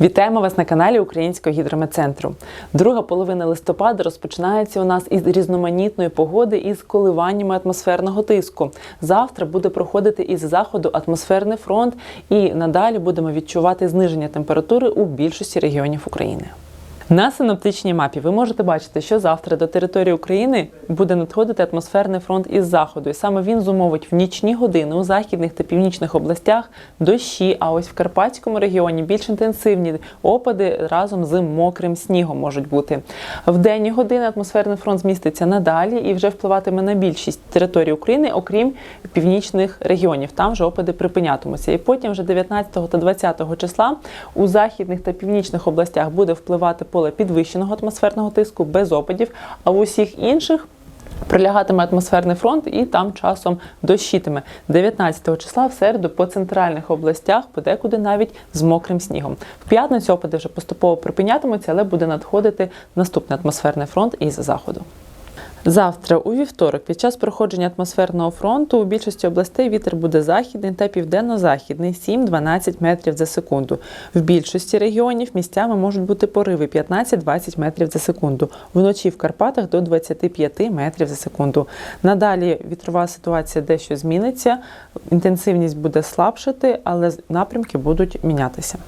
Вітаємо вас на каналі Українського гідрометцентру. Друга половина листопада розпочинається у нас із різноманітної погоди із коливаннями атмосферного тиску. Завтра буде проходити із заходу атмосферний фронт, і надалі будемо відчувати зниження температури у більшості регіонів України. На синоптичній мапі ви можете бачити, що завтра до території України буде надходити атмосферний фронт із заходу, і саме він зумовить в нічні години у західних та північних областях дощі. А ось в Карпатському регіоні більш інтенсивні опади разом з мокрим снігом можуть бути. В денні години атмосферний фронт зміститься надалі і вже впливатиме на більшість території України, окрім північних регіонів. Там вже опади припинятимуться. І потім, вже 19 та 20 числа, у західних та північних областях буде впливати поле підвищеного атмосферного тиску без опадів, а в усіх інших. Прилягатиме атмосферний фронт і там часом дощитиме 19 числа в середу по центральних областях, подекуди навіть з мокрим снігом. В п'ятницю опади вже поступово припинятимуться, але буде надходити наступний атмосферний фронт із заходу. Завтра, у вівторок, під час проходження атмосферного фронту у більшості областей вітер буде західний та південно-західний 7-12 метрів за секунду. В більшості регіонів місцями можуть бути пориви 15-20 метрів за секунду. Вночі в Карпатах до 25 метрів за секунду. Надалі вітрова ситуація дещо зміниться, інтенсивність буде слабшати, але напрямки будуть мінятися.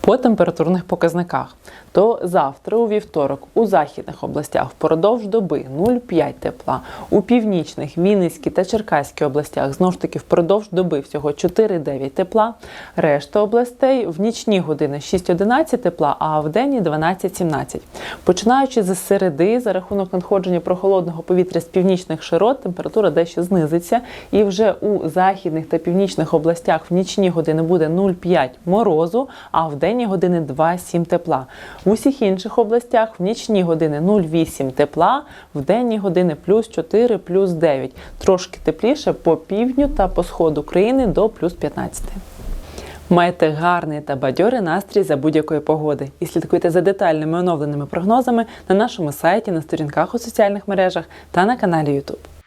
По температурних показниках, то завтра у вівторок у західних областях впродовж доби 0,5 тепла, у північних, Вінницькій та Черкаській областях знову ж таки впродовж доби всього 4,9 тепла. Решта областей в нічні години 6-11 тепла, а в день 12-17. Починаючи з середи, за рахунок надходження прохолодного повітря з північних широт, температура дещо знизиться, і вже у західних та північних областях в нічні години буде 0,5 морозу, а в денні години 2,7 тепла. В усіх інших областях в нічні години 0,8 тепла, в денні години плюс 4, плюс 9. Трошки тепліше по півдню та по сходу країни до плюс 15. Майте гарний та бадьорий настрій за будь-якої погоди і слідкуйте за детальними оновленими прогнозами на нашому сайті, на сторінках у соціальних мережах та на каналі YouTube.